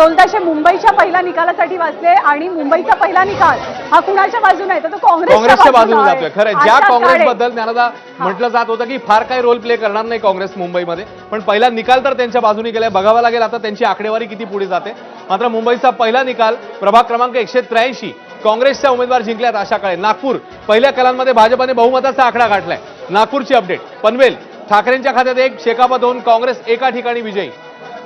ढोलताशे मुंबईच्या पहिल्या निकालासाठी वाचले आणि मुंबईचा पहिला निकाल हा कुणाच्या बाजूने आहे? तर तो काँग्रेसच्या बाजूने. जातोय. खरं ज्या आशा काँग्रेस काळे. बद्दल ज्ञानदा म्हटलं जात होतं की फार काही रोल प्ले करणार नाही काँग्रेस मुंबईमध्ये. पण पहिला निकाल तर त्यांच्या बाजूने गेलाय. बघावा लागेल आता त्यांची आकडेवारी किती पुढे जाते. मात्र मुंबईचा पहिला निकाल प्रभाग क्रमांक एकशे त्र्याऐंशी काँग्रेसच्या उमेदवार जिंकल्यात आशा काळे. नागपूर पहिल्या कलांमध्ये भाजपाने बहुमताचा आकडा गाठलाय. नागपूरची अपडेट पनवेल ठाकरेंच्या खात्यात एक शेकापा दोन काँग्रेस एका ठिकाणी विजयी.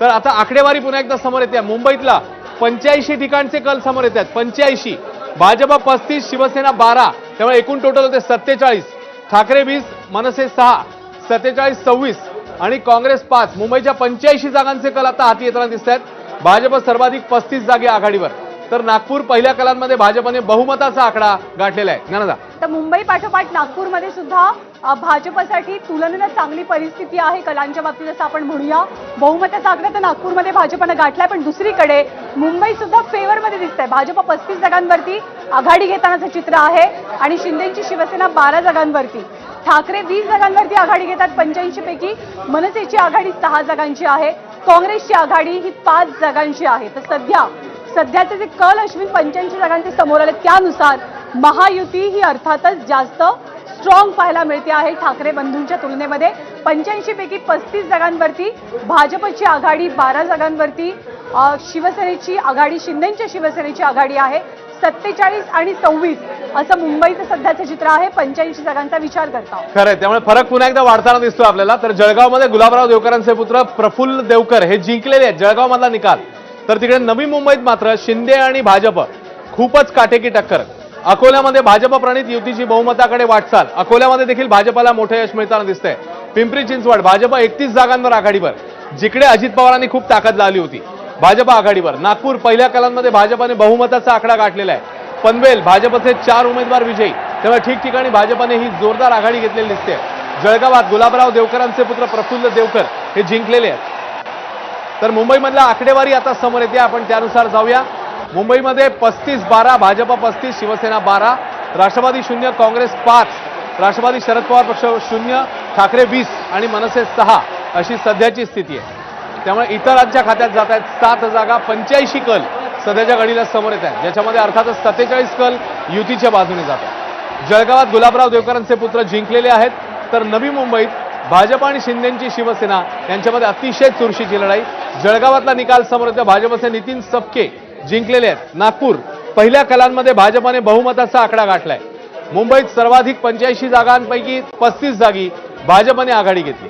तर आता आकडेवारी पुन्हा एकदा समोर येते. मुंबईतला पंच्याऐंशी ठिकाणचे कल समोर येत आहेत पंच्याऐंशी. भाजपा पस्तीस शिवसेना बारा. त्यामुळे एकूण टोटल होते सत्तेचाळीस. ठाकरे वीस मनसे सहा. सत्तेचाळीस सव्वीस. आणि काँग्रेस पाच. मुंबईच्या पंच्याऐंशी जागांचे कल आता हाती येताना दिसत आहेत भाजप सर्वाधिक पस्तीस जागी आघाडीवर. तर नागपूर पहिल्या कलांमध्ये भाजपने बहुमताचा आकडा गाठलेला आहे. ज्ञानदा. तर मुंबई पाठोपाठ नागपूरमध्ये सुद्धा भाजपसाठी तुलनेनं चांगली परिस्थिती आहे. कलांच्या बाबतीत असं आपण म्हणूया. बहुमताचा आकडा तर नागपूरमध्ये भाजपनं गाठलाय पण दुसरीकडे मुंबई सुद्धा फेवरमध्ये दिसत आहे भाजप पस्तीस जागांवरती आघाडी घेतानाचं चित्र आहे आणि शिंदेची शिवसेना बारा जागांवरती. ठाकरे वीस जागांवरती आघाडी घेतात पंच्याऐंशी पैकी मनसेची आघाडी सहा जागांची आहे. काँग्रेसची आघाडी ही पाच जागांची आहे. तर सध्या सध्याचे जे कल अश्विन पंच्याऐंशी जागांचे समोर आले त्यानुसार महायुती ही अर्थातच जास्त स्ट्रॉंग पाहायला मिळते आहे ठाकरे बंधूंच्या तुलनेमध्ये. पंच्याऐंशीपैकी पस्तीस जागांवरती भाजपची आघाडी बारा जागांवरती शिवसेनेची आघाडी शिंदेंच्या शिवसेनेची आघाडी आहे. सत्तेचाळीस आणि सव्वीस असं मुंबईचं सध्याचं चित्र आहे. पंच्याऐंशी जागांचा विचार करता. खरंय त्यामुळे फरक पुन्हा एकदा वाढताना दिसतो आपल्याला. तर जळगावमध्ये गुलाबराव देवकरांचे पुत्र प्रफुल्ल देवकर हे जिंकलेले आहेत. जळगावमधला निकाल. तर तिकडे नवी मुंबईत मात्र शिंदे आणि भाजप खूपच काटेकी टक्कर. अकोल्यामध्ये भाजप प्रणित युतीची बहुमताकडे वाटचाल. अकोल्यामध्ये देखील भाजपला मोठं यश मिळताना दिसतंय. पिंपरी चिंचवड भाजप एकतीस जागांवर आघाडीवर. जिकडे अजित पवारांनी खूप ताकद लावली होती. भाजप आघाडीवर. नागपूर पहिल्या कलांमध्ये भाजपाने बहुमताचा आकडा गाठलेला आहे. पनवेल भाजपचे चार उमेदवार विजयी. त्यामुळे ठिकठिकाणी भाजपाने ही जोरदार आघाडी घेतलेली दिसते. जळगावात गुलाबराव देवकरांचे पुत्र प्रफुल्ल देवकर हे जिंकलेले आहेत. तर मुंबईमधल्या आकडेवारी आता समोर येते. आपण त्यानुसार जाऊया. मुंबईमध्ये पस्तीस बारा भाजपा पस्तीस शिवसेना बारा राष्ट्रवादी शून्य काँग्रेस पाच राष्ट्रवादी शरद पवार पक्ष शून्य ठाकरे वीस आणि मनसे सहा अशी सध्याची स्थिती आहे. त्यामुळे इतरांच्या खात्यात जात आहेत सात जागा पंच्याऐंशी कल सध्याच्या घडीला समोर येत आहेत. ज्याच्यामध्ये अर्थातच सत्तेचाळीस कल युतीच्या बाजूने जात आहेत. जळगावात गुलाबराव देवकरांचे पुत्र जिंकलेले आहेत तर नवी मुंबईत भाजप आणि शिंदेची शिवसेना यांच्यामध्ये अतिशय चुरशीची लढाई. जळगावातला निकाल समोर येतो भाजपचे नितीन सपके जिंकलेले आहेत. नागपूर पहिल्या कलांमध्ये भाजपाने बहुमताचा आकडा गाठलाय. मुंबईत सर्वाधिक पंच्याऐंशी जागांपैकी पस्तीस जागी भाजपने आघाडी घेतली.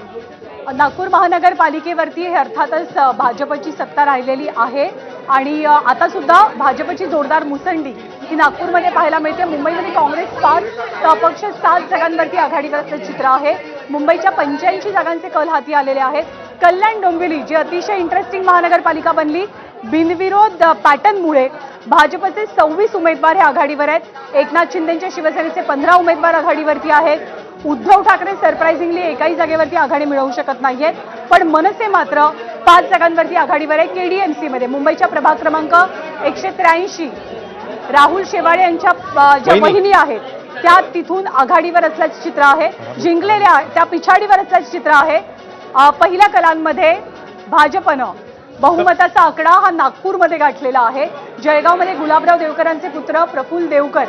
नागपूर महानगरपालिकेवरती हे अर्थातच भाजपची सत्ता राहिलेली आहे. आणि आता सुद्धा भाजपची जोरदार मुसंडी ही नागपूरमध्ये पाहायला मिळते. मुंबईमध्ये काँग्रेस पाच तर अपक्ष सात जागांवरती आघाडीवर असं चित्र आहे. मुंबईच्या पंच्याऐंशी जागांचे कल हाती आलेले आहेत. कल्याण डोंबिवली जी अतिशय इंटरेस्टिंग महानगरपालिका बनली बिनविरोध पॅटर्नमुळे भाजपचे सव्वीस उमेदवार हे आघाडीवर आहेत. एकनाथ शिंदेच्या शिवसेनेचे पंधरा उमेदवार आघाडीवरती आहेत. उद्धव ठाकरे सरप्राइझिंगली एकाही जागेवरती आघाडी मिळवू शकत नाहीयेत पण मनसे मात्र पाच जागांवरती आघाडीवर आहे. केडीएमसी मध्ये. मुंबईच्या प्रभाग क्रमांक एकशे त्र्याऐंशी. राहुल शेवाळे यांच्या ज्या. बहिणी आहेत त्या तिथून आघाडीवर असल्याचे चित्र आहे. जिंकलेल्या त्या पिछाडीवर असल्याचे चित्र आहे. पहिल्या कलांमध्ये भाजपनं बहुमताचा आकडा हा नागपूरमध्ये गाठलेला आहे. जळगावमध्ये गुलाबराव देवकरांचे पुत्र प्रफुल्ल देवकर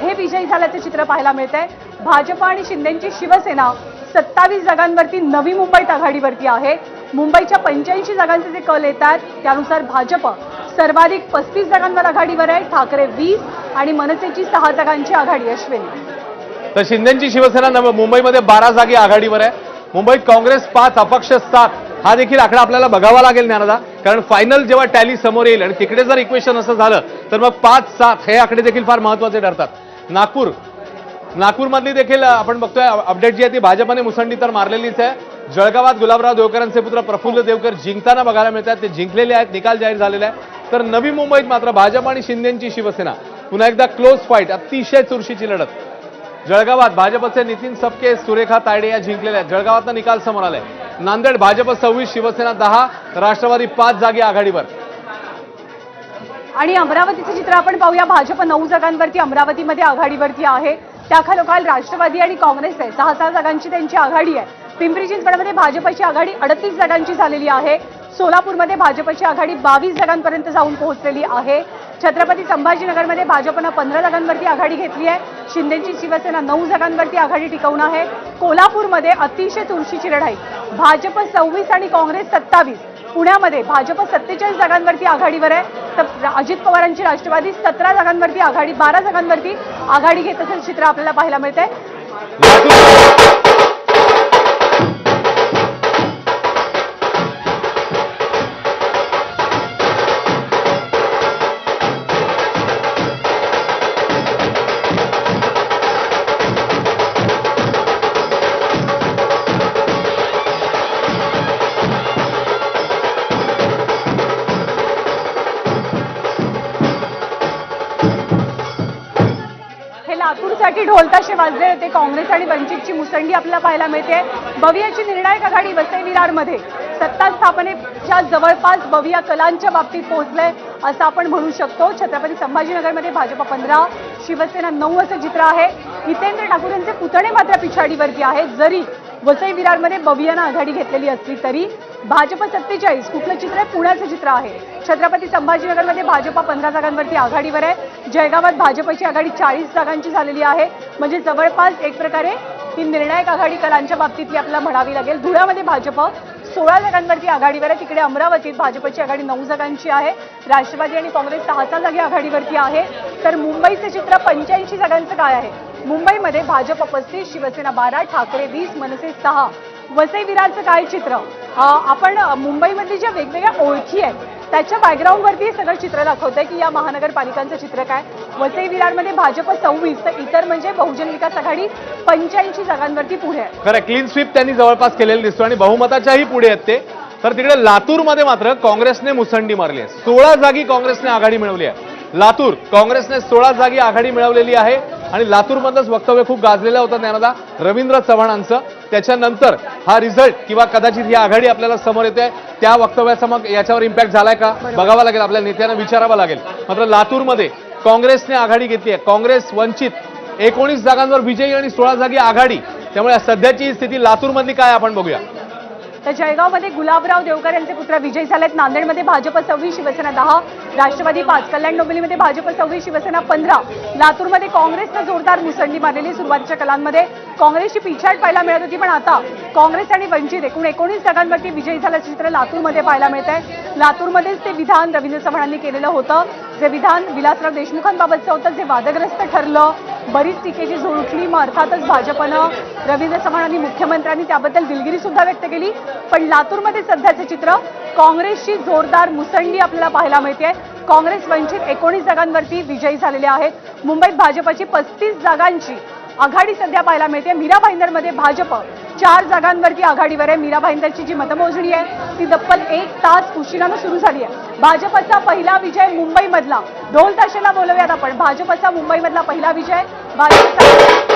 हे विजयी झाल्याचे चित्र पाहायला मिळत आहे भाजप आणि शिंदेची शिवसेना सत्तावीस जागांवरती नवी मुंबईत आघाडीवरती आहे. मुंबईच्या पंच्याऐंशी जागांचे जे कल येतात त्यानुसार भाजप सर्वाधिक पस्तीस जागांवर आघाडीवर आहे. ठाकरे वीस आणि मनसेची सहा जागांची आघाडी अश्विनी. तर शिंदेची शिवसेना मुंबईमध्ये बारा जागी आघाडीवर आहे. मुंबईत काँग्रेस पाच अपक्ष सात. हा देखील आकडा आपल्याला बघावा लागेल ज्ञानदा. कारण फायनल जेव्हा टॅली समोर येईल आणि तिकडे जर इक्वेशन असं झालं तर मग पाच सात हे आकडे देखील फार महत्त्वाचे ठरतात. नागपूर. नागपूरमधली देखील आपण बघतोय अपडेट जी आहे ती भाजपाने मुसंडी तर मारलेलीच आहे. जळगावात गुलाबराव देवकरांचे पुत्र प्रफुल्ल देवकर जिंकताना बघायला मिळतात ते जिंकलेले आहेत निकाल जाहीर झालेला आहे तर नवी मुंबईत मात्र भाजप आणि शिंदेची शिवसेना. पुन्हा एकदा क्लोज फाईट अतिशय चुरशीची लढत. जळगावात भाजपचे नितीन सपके सुरेखा तायडे या जिंकलेल्या आहेत. जळगावातला निकाल समोर आलाय. नांदेड भाजप सव्वीस शिवसेना दहा राष्ट्रवादी पाच जागी आघाडीवर. आणि अमरावतीचं चित्र आपण पाहूया. भाजप नऊ जागांवरती अमरावतीमध्ये आघाडीवरती आहे. त्याखालोखाल राष्ट्रवादी आणि काँग्रेस आहे. सहा सहा जागांची त्यांची आघाडी आहे. पिंपरी चिंचवडमध्ये भाजपची आघाडी अडतीस जागांची झालेली आहे. सोलापूरमध्ये भाजपची आघाडी बावीस जागांपर्यंत जाऊन पोहोचलेली आहे. छत्रपती संभाजीनगरमध्ये भाजपनं पंधरा जागांवरती आघाडी घेतली आहे. शिंदेची शिवसेना नऊ जागांवरती आघाडी टिकवून आहे. कोल्हापूरमध्ये अतिशय चुरशीची लढाई. भाजप सव्वीस आणि काँग्रेस सत्तावीस. पुण्यामध्ये भाजप सत्तेचाळीस जागांवरती आघाडीवर आहे. तर अजित पवारांची राष्ट्रवादी सतरा जागांवरती आघाडी बारा जागांवरती आघाडी घेत असेल चित्र आपल्याला पाहायला मिळत आहे की ढोलताशे वाजले होते काँग्रेस आणि वंचितची मुसंडी आपल्याला पाहायला मिळते. बवियाची निर्णायक आघाडी वसई विरारमध्ये. सत्ता स्थापनेच्या जवळपास बविया कलांच्या बाबतीत पोहोचलंय असं आपण म्हणू शकतो. छत्रपती संभाजीनगरमध्ये भाजप पंधरा शिवसेना नऊ असं चित्र आहे. हितेंद्र ठाकूर यांचे पुतणे मात्र पिछाडीवरती आहेत. जरी वसई विरारमध्ये बवियानं आघाडी घेतलेली असली तरी भाजप सत्तेचाळीस कुठलं चित्र आहे? पुण्याचं चित्र आहे. छत्रपती संभाजीनगरमध्ये भाजप पंधरा जागांवरती आघाडीवर आहे. जळगावात भाजपची आघाडी चाळीस जागांची झालेली आहे. म्हणजे जवळपास एक प्रकारे ही निर्णायक आघाडी कलांच्या बाबतीतली आपल्याला म्हणावी लागेल. धुळ्यामध्ये भाजप सोळा जागांवरती आघाडीवर आहे. तिकडे अमरावतीत भाजपची आघाडी नऊ जागांची आहे. राष्ट्रवादी आणि काँग्रेस सहा सहा जागी आघाडीवरती आहे. तर मुंबईचं चित्र पंच्याऐंशी जागांचं काय आहे? मुंबईमध्ये भाजप पस्तीस शिवसेना बारा ठाकरे वीस मनसे सहा. वसई विरारचं काय चित्र आपण मुंबईमधली ज्या वेगवेगळ्या ओळखी आहेत त्याच्या बॅकग्राऊंडवरती हे सगळं चित्र दाखवतंय की या महानगरपालिकांचं चित्र काय? वसई विरारमध्ये भाजप सव्वीस तर इतर म्हणजे बहुजन विकास आघाडी पंच्याऐंशी जागांवरती पुढे आहे. खरं क्लीन स्वीप त्यांनी जवळपास केलेलं दिसतो आणि बहुमताच्याही पुढे आहेत ते. तर तिकडे लातूरमध्ये मात्र काँग्रेसने मुसंडी मारली आहे. सोळा जागी काँग्रेसने आघाडी मिळवली आहे. लातूर काँग्रेसने सोळा जागी आघाडी मिळवलेली आहे आणि लातूरमधलंच वक्तव्य खूप गाजलेलं होतं ज्ञानदा रवींद्र चव्हाणांचं. त्याच्यानंतर हा रिझल्ट किंवा कदाचित ही आघाडी आपल्याला समोर येते त्या वक्तव्याचा मग याच्यावर इम्पॅक्ट झालाय का? बघावा लागेल आपल्या नेत्यांना विचारावं लागेल. मात्र लातूरमध्ये काँग्रेसने आघाडी घेतली आहे. काँग्रेस वंचित एकोणीस जागांवर विजयी आणि सोळा जागी आघाडी. त्यामुळे सध्याची स्थिती लातूरमधली काय आपण बघूया. तर जळगावमध्ये गुलाबराव देवकर यांचे पुत्र विजय झालेत. नांदेडमध्ये भाजप सव्वीस शिवसेना दहा. राष्ट्रवादी पाच कल्याण डोंबिवलीमध्ये भाजप सव्वीस शिवसेना पंधरा. लातूरमध्ये काँग्रेसनं जोरदार मुसंडी मारलेली सुरुवातीच्या कलांमध्ये. काँग्रेसची पिछाड पाहायला मिळत होती पण आता काँग्रेस आणि वंचित एकूण एकोणीस जागांवरती विजयी झाल्याचं चित्र लातूरमध्ये पाहायला मिळत आहे लातूरमध्येच ते विधान रवींद्र चव्हाणांनी केलेलं होतं. जे विधान विलासराव देशमुखांबाबतचं होतं जे वादग्रस्त ठरलं बरीच टीकेची झोड उठली. मग अर्थातच भाजपनं रवींद्र चव्हाणांनी मुख्यमंत्र्यांनी त्याबद्दल दिलगिरी सुद्धा व्यक्त केली. पण लातूरमध्ये सध्याचं चित्र काँग्रेसची जोरदार मुसंडी आपल्याला पाहायला मिळते काँग्रेस वंचित एकोणीस जागांवरती विजयी झालेले आहेत. मुंबईत भाजपची पस्तीस जागांची आघाडी सध्या पाहायला मिळते. मीरा भाईंदरमध्ये भाजप चार जागांवरती आघाडीवर आहे. मीरा भाईंदरची जी मतमोजणी आहे ती तब्बल एक तास उशिरानं सुरू झाली आहे. भाजपचा पहिला विजय मुंबईमधला. ढोल ताशेला बोलवूयात आपण. भाजपचा मुंबईमधला पहिला विजय. भाजपचा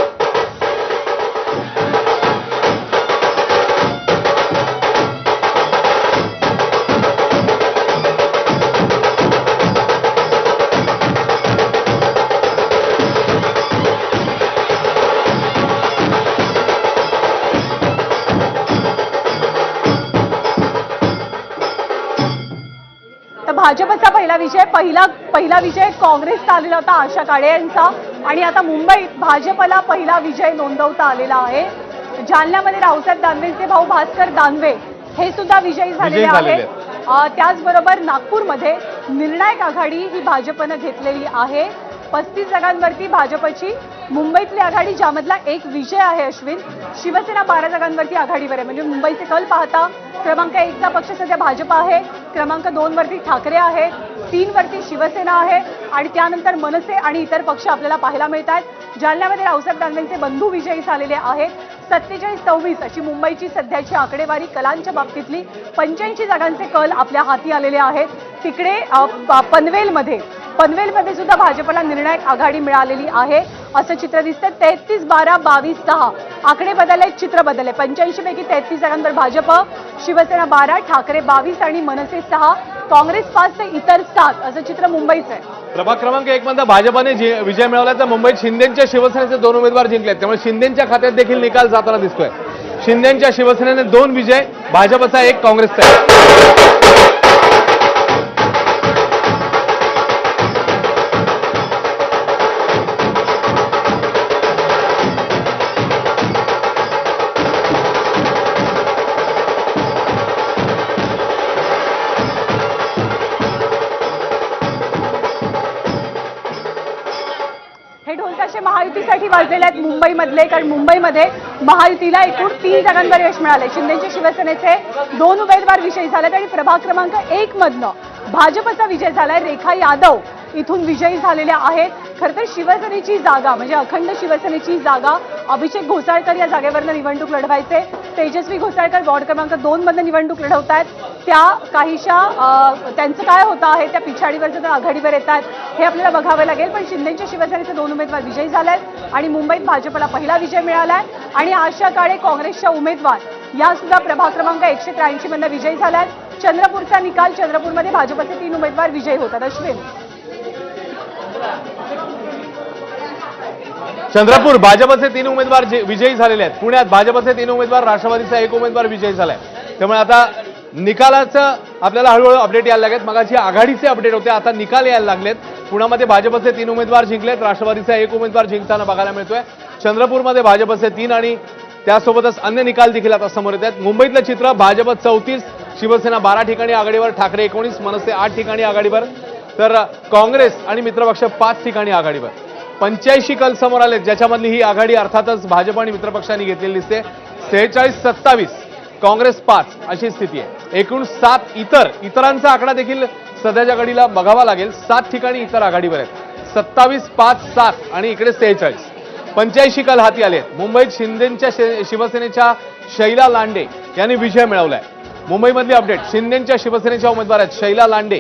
भाजपचा पहिला विजय पहिला पहिला विजय काँग्रेसचा आलेला होता आशा काळे यांचा. आणि आता मुंबईत भाजपला पहिला विजय नोंदवता आलेला आहे. जालन्यामध्ये रावसाहेब दानवेचे भाऊ भास्कर दानवे हे सुद्धा विजयी झालेले आहेत. त्याचबरोबर नागपूरमध्ये निर्णायक आघाडी ही भाजपनं घेतलेली आहे. पस्तीस जागांवरती भाजपची मुंबईतली आघाडी ज्यामधला एक विजय आहे अश्विन शिवसेना बारा जागांवरती आघाडीवर आहे. म्हणजे मुंबईचे कल पाहता क्रमांक एकचा पक्ष सध्या भाजप आहे क्रमांक दोनवरती ठाकरे आहे तीनवरती शिवसेना आहे आणि त्यानंतर मनसे आणि इतर पक्ष आपल्याला पाहायला मिळत आहेत जालन्यामध्ये रावसाहेब दानवेंचे बंधू विजयी झालेले आहेत. सत्तेचाळीस सव्वीस अशी मुंबईची सध्याची आकडेवारी कलांच्या बाबतीतली पंच्याऐंशी जागांचे कल आपल्या हाती आलेले आहेत. तिकडे प- पनवेलमध्ये पनवेलमध्ये सुद्धा भाजपला निर्णायक आघाडी मिळालेली आहे. असं चित्र दिसतं तेहतीस बारा बावीस सहा. आकडे बदलले चित्र बदलले. पंच्याऐंशी पैकी तेहतीस जागांवर भाजप. शिवसेना बारा ठाकरे बावीस आणि मनसे सहा. काँग्रेस पाच ते इतर सात. असं चित्र मुंबईचं आहे. प्रभाग क्रमांक एक मध्ये भाजपाने विजय मिळवला तर मुंबईत शिंदेच्या शिवसेनेचे दोन उमेदवार जिंकले त्यामुळे शिंदेच्या खात्यात देखील निकाल जाताना दिसतोय. शिंदेच्या शिवसेनेने दोन विजय भाजपचा एक काँग्रेसचा वाजलेले आहेत मुंबईमधले कारण मुंबईमध्ये महायुतीला एकूण तीन जागांवर यश मिळाले शिंदेच्या शिवसेनेचे दोन उमेदवार विजयी झालेत आणि प्रभाग क्रमांक एक मधनं भाजपचा विजय झालाय. रेखा यादव इथून विजयी झालेल्या आहेत. खरं तर शिवसेनेची जागा म्हणजे अखंड शिवसेनेची जागा अभिषेक घोसाळकर या जागेवरनं निवडणूक लढवायचे. तेजस्वी घोसाळकर वॉर्ड क्रमांक दोन निवडणूक लढवत आहेत त्या काहीशा त्यांचं काय होतं आहे त्या पिछाडीवरचं तर आघाडीवर येत आहेत हे आपल्याला बघावं लागेल. पण शिंदेच्या शिवसेनेचे दोन उमेदवार विजयी झाले आहेत आणि मुंबईत भाजपला पहिला विजय मिळाला आहे आणि आशा काळे काँग्रेसच्या उमेदवार या सुद्धा प्रभाग क्रमांक एकशे त्र्याऐंशी मधनं विजयी झाला आहेत चंद्रपूरचा निकाल चंद्रपूरमध्ये भाजपचे तीन उमेदवार विजयी होतात. अश्विन. चंद्रपूर भाजपचे तीन उमेदवार जे- विजयी झालेले आहेत. पुण्यात भाजपचे तीन उमेदवार राष्ट्रवादीचा एक उमेदवार विजयी झालाय. त्यामुळे आता निकालाचं आपल्याला हळूहळू अपडेट यायला लागेल मगाची आघाडीचे अपडेट होते आता निकाल यायला लागलेत. पुण्यामध्ये भाजपचे तीन उमेदवार जिंकलेत राष्ट्रवादीचा एक उमेदवार जिंकताना बघायला मिळतोय. चंद्रपूरमध्ये भाजपचे तीन आणि त्यासोबतच अन्य निकाल देखील आता समोर येत आहेत. मुंबईतलं चित्र भाजप चौतीस शिवसेना बारा ठिकाणी आघाडीवर ठाकरे एकोणीस मनसे आठ ठिकाणी आघाडीवर. तर काँग्रेस आणि मित्रपक्ष पाच ठिकाणी आघाडीवर. पंच्याऐंशी कल समोर आले ज्याच्यामधली ही आघाडी अर्थातच भाजप आणि मित्रपक्षांनी घेतलेली दिसते. सेहेचाळीस सत्तावीस काँग्रेस पाच अशी स्थिती आहे. एकूण सात इतर इतरांचा आकडा देखील सध्याच्या घडीला बघावा लागेल. सात ठिकाणी इतर आघाडीवर आहेत. सत्तावीस पाच सात आणि इकडे सेहेचाळीस. पंच्याऐंशी कल हाती आले मुंबईत शिंदेच्या शिवसेनेच्या शैला लांडे यांनी विजय मिळवलाय. मुंबईमधली अपडेट शिंदेच्या शिवसेनेच्या उमेदवार आहेत शैला लांडे.